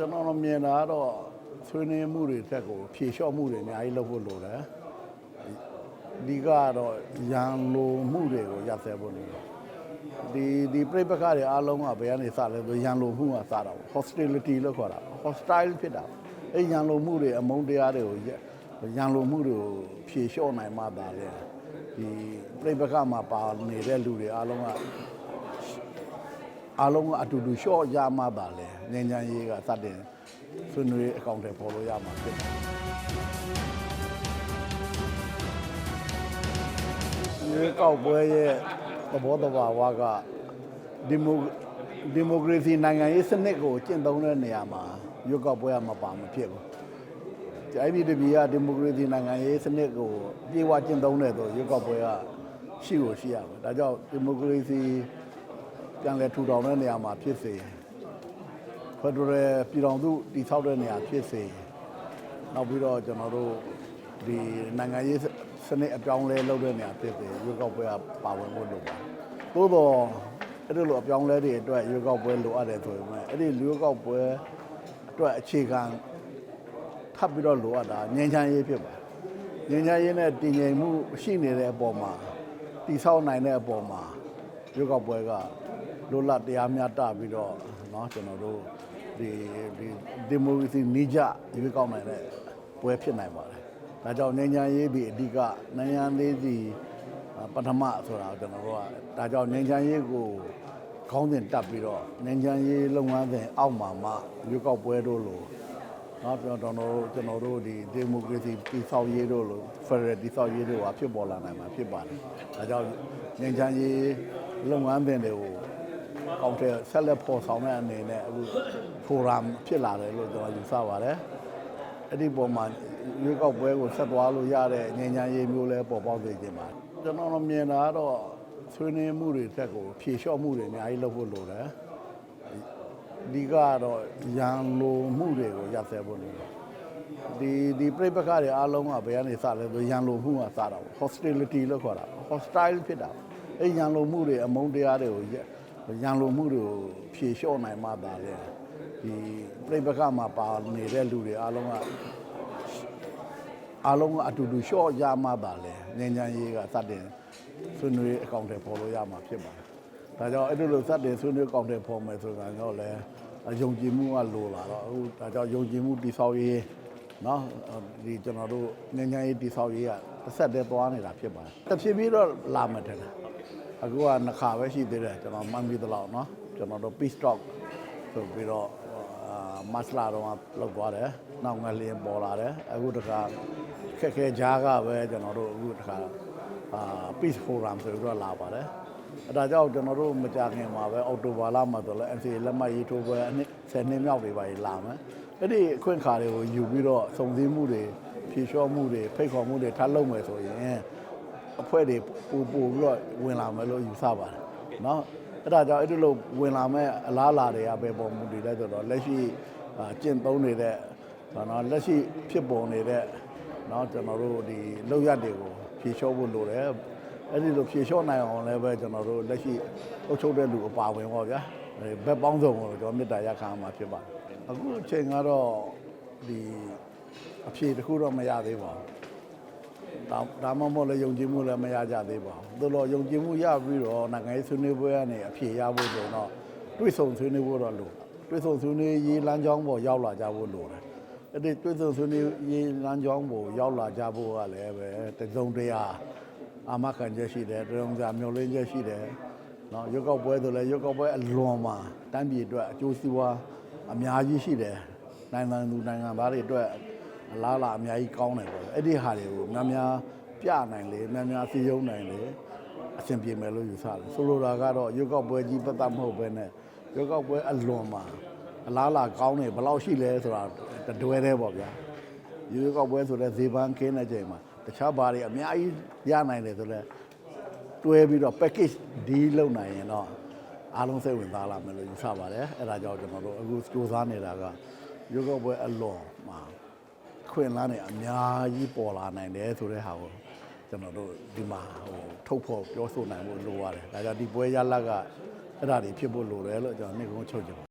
ကျွန်တော်တို့မြင်တာကတော့ဆွေးနွေးမှုတွေတက်ကိုဖြေလျှော့မှုတွေအများကြီးလုပ်ဖို့လိုတယ်ဒီကတော့ရန်လိုမှုတွေကိုရပ်စဲဖို့လိုတယ်ဒီဒီပြိပခါတွေအားလုံးကဘယ်ကနေစလဲဆိုရန်လိုမှုကစတာပေါ့ hostility လို့ခေါ်တာပေါ့ hostile ဖြစ်တာပေါ့အဲ့ရန်လိုမှုတွေအမုန်းတရားတွေကိုရပ်ရန်လိုမှုတွေကိုဖြေလျှော့နိုင်မှသာလေဒီပြိပခါမှာပါနေတဲ့လူတွေအားလုံးက အားလုံးကအတူတူရှော့ရမှပါလေငញ្ញမ်းရေးကစတင်ဆွေးနွေးအကောင့်တွေပေါ်လို့ရမှာဖြစ်တယ်ဒီကောက်ပွဲရဲ့သဘောတဘာဝကဒီမိုဒီမိုကရေစီနိုင်ငံရေးစနစ်ကိုကျင့်သုံးတဲ့နေရာမှာရွေးကောက်ပွဲကမပါမဖြစ်ဘူး။တိုင်းပြည်တစ်ပြည်ကဒီမိုကရေစီနိုင်ငံရေးစနစ်ကိုပြေဝကျင့်သုံးတဲ့ဆိုရွေးကောက်ပွဲကရှိကိုရှိရမယ်။ဒါကြောင့်ဒီမိုကရေစီ ပြန်လည်ထူထောင်တဲ့နေရာမှာဖြစ်စေဖက်ဒရယ်ပြည်ထောင်စုတည်ဆောက်တဲ့နေရာဖြစ်စေနောက်ပြီးတော့ကျွန်တော်တို့ဒီနိုင်ငံရေးစနစ်အပြောင်းလဲလုပ်တဲ့နေရာဖြစ်စေရွေးကောက်ပွဲကပါဝင်ဖို့လိုပါတယ်။သို့တော့အဲ့ဒီလိုအပြောင်းလဲတွေအတွက်ရွေးကောက်ပွဲလိုအပ်တယ်ဆိုပေမဲ့အဲ့ဒီရွေးကောက်ပွဲအတွက်အခြေခံထပ်ပြီးတော့လိုအပ်တာငြိမ်းချမ်းရေးဖြစ်ပါတယ်။ငြိမ်းချမ်းရေးနဲ့တည်ငြိမ်မှုရှိနေတဲ့အပေါ်မှာတည်ဆောက်နိုင်တဲ့အပေါ်မှာရွေးကောက်ပွဲက လွတ်လပ်တရားမျှတပြီးတော့เนาะကျွန်တော်တို့ဒီဒီဒီမိုကရေစီနိကြရွေးကောက်နိုင်တဲ့ပွဲဖြစ်နိုင်ပါတယ်။ဒါကြောင့်နိုင်ငံရေးဒီအဓိကနိုင်ငံလေးစီပထမဆိုတာကိုကျွန်တော်တို့ကဒါကြောင့်နိုင်ငံရေးကိုခေါင်းစဉ်တက်ပြီးတော့နိုင်ငံရေးလုပ်ငန်းစဉ်အောက်မှာမှရွေးကောက်ပွဲတို့လို့เนาะကျွန်တော်တို့ကျွန်တော်တို့ဒီဒီမိုကရေစီတည်ဆောက်ရေးတို့လို့ Federal တည်ဆောက်ရေးတို့ကဖြစ်ပေါ်လာနိုင်မှာဖြစ်ပါတယ်။ဒါကြောင့်နိုင်ငံရေးလုပ်ငန်းစဉ်တွေကို ကောင်းတဲ့ဆက်လက်ပေါ်ဆောင်တဲ့အနေနဲ့အခု forum ဖြစ်လာတယ်လို့ကျွန်တော်ယူဆပါတယ်။အဲ့ဒီပုံမှာရွေးကောက်ပွဲကိုဆက်သွားလို့ရတဲ့နိုင်ငံရေးမျိုးလဲပေါ်ပေါက်စေခြင်းပါ။ကျွန်တော်တို့မြင်တာကတော့ဆွေးနွေးမှုတွေတက်ကိုဖြေလျှော့မှုတွေအများကြီးလုပ်ဖို့လိုတယ်။ဒီကတော့ရန်လိုမှုတွေကိုရပ်စဲဖို့လိုတယ်။ဒီဒီပြိပခါတွေအားလုံးကဘယ်ကနေစလဲဆိုရန်လိုမှုကစတာပေါ့ hostility လို့ခေါ်တာပေါ့ hostile ဖြစ်တာပေါ့အဲ့ရန်လိုမှုတွေအမုန်းတရားတွေကို ရန်လိုမှုတွေကိုဖြေလျှော့နိုင်မှသာလေဒီပြိပကမှာပါနေတဲ့လူတွေအားလုံးကအားလုံးကအတူတူလျှော့ရမှသာလေငញ្ញံရေးကစတင်ဆွေးနွေးအကောင့်တွေပေါ်လို့ရမှာဖြစ်ပါတယ်ဒါကြောင့်အဲ့လိုစတင်ဆွေးနွေးအကောင့်တွေပေါ်မယ်ဆိုတာတော့လေယုံကြည်မှုကလိုလာတော့အခုဒါကြောင့်ယုံကြည်မှုတိဆောက်ရေးနော်ဒီကျွန်တော်တို့ငញ្ញံရေးတိဆောက်ရေးကတစ်ဆက်တည်းသွားနေတာဖြစ်ပါတယ်တဖြည်းဖြည်းတော့လာမှတယ်လား အခုကနှစ်ခါပဲရှိသေးတယ်ကျွန်တော်မှန်ပြီးသလောက်เนาะကျွန်တော်တို့ peace talk ဆိုပြီးတော့အာမတ်လာတော့လောက်သွားတယ်။နောက်ငလျင်ပေါ်လာတယ်။အခုတခါခက်ခဲကြားကပဲကျွန်တော်တို့အခုတခါအာ peace forum ဆိုပြီးတော့လာပါတယ်။အဲဒါကြောင့်ကျွန်တော်တို့မကြခင်မှာပဲအော်တိုဘာလမှာဆိုလဲ NCA လက်မှတ်ရေးထိုးပွဲအနှစ်10နှစ်မြောက်တွေပါလာမယ်။အဲ့ဒီအခွင့်အခါတွေကိုယူပြီးတော့စုံစည်းမှုတွေဖြေလျှော့မှုတွေဖိတ်ခေါ်မှုတွေထားလုပ်မယ်ဆိုရင် အဖွဲ့တွေပူပူပြီးတော့ဝင်လာမယ်လို့ယူဆပါတယ်เนาะအဲ့ဒါကြောင့်အဲ့ဒီလိုဝင်လာမဲ့အလားအလာတွေကပဲပေါ်မှုတွေလဲဆိုတော့လက်ရှိအာကျင့်သုံးနေတဲ့เนาะလက်ရှိဖြစ်ပေါ်နေတဲ့เนาะကျွန်တော်တို့ဒီလောက်ရတွေကိုဖြေလျှော့ဖို့လိုတယ်အဲ့ဒီလိုဖြေလျှော့နိုင်အောင်လည်းပဲကျွန်တော်တို့လက်ရှိအုပ်ချုပ်တဲ့လူအပါဝင်ပေါ့ဗျာအဲဘက်ပေါင်းစုံကိုကျွန်တော်မေတ္တာရပ်ခံမှာဖြစ်ပါတယ်အခုအချိန်ကတော့ဒီအဖြေတစ်ခုတော့မရသေးပါဘူး ဒါဒါမှမဟုတ်လည်းယုံကြည်မှုလည်းမရကြသေးပါဘူးသို့တော့ယုံကြည်မှုရပြီးတော့နိုင်ငံရေးဆွေးနွေးပွဲကနေအဖြေရဖို့ဆိုတော့တွေးဆုံဆွေးနွေးဖို့တော့လိုတွေးဆုံဆွေးနွေးရေးလမ်းကြောင်းပေါ်ရောက်လာကြဖို့လိုတယ်အဲ့ဒီတွေးဆုံဆွေးနွေးရေးလမ်းကြောင်းပေါ်ရောက်လာကြဖို့ကလည်းပဲတစုံတရာအာမခံချက်ရှိတယ်တရုံစရာမျှော်လင့်ချက်ရှိတယ်နော်ရွက်ကောက်ပွဲဆိုလည်းရွက်ကောက်ပွဲအလွန်မှာတန်းပြည်အတွက်အကျိုးစီးပွားအများကြီးရှိတယ်နိုင်ငံသူနိုင်ငံသားတွေအတွက် အလားအလာအများကြီးကောင်းတယ်ပေါ့အဲ့ဒီဟာတွေကိုများများပြနိုင်လေများများစီယုံနိုင်လေအဆင်ပြေမယ်လို့ယူဆတယ်ဆိုလိုတာကတော့ရွက်ကောက်ပွဲကြီးပတ်သက်မဟုတ်ပဲနဲ့ရွက်ကောက်ပွဲအလွန်မှာအလားအလာကောင်းတယ်ဘယ်လောက်ရှိလဲဆိုတာတတွဲသေးပေါ့ဗျာရွက်ကောက်ပွဲဆိုတဲ့ဈေးပန်းခင်းတဲ့ချိန်မှာတခြားဘာတွေအများကြီးရနိုင်တယ်ဆိုတော့တွဲပြီးတော့ package deal လုပ်နိုင်ရင်တော့အားလုံးစိတ်ဝင်စားလာမယ်လို့ယူဆပါတယ်အဲ့ဒါကြောင့်ကျွန်တော်တို့အခုစူးစမ်းနေတာကရွက်ကောက်ပွဲအလွန်မှာ ခွင့်လန်းနေအများကြီးပေါ်လာနိုင်တယ်ဆိုတဲ့ဟာကိုကျွန်တော်တို့ဒီမှာဟိုထုတ်ဖို့ပြောဆိုနိုင်ဖို့လိုရတယ်။ဒါကြောင့်ဒီပွဲရလက်ကအဲ့ဒါတွေဖြစ်ဖို့လိုတယ်လို့ကျွန်တော်နေ့ကုန်းချုပ်ချင်ပါ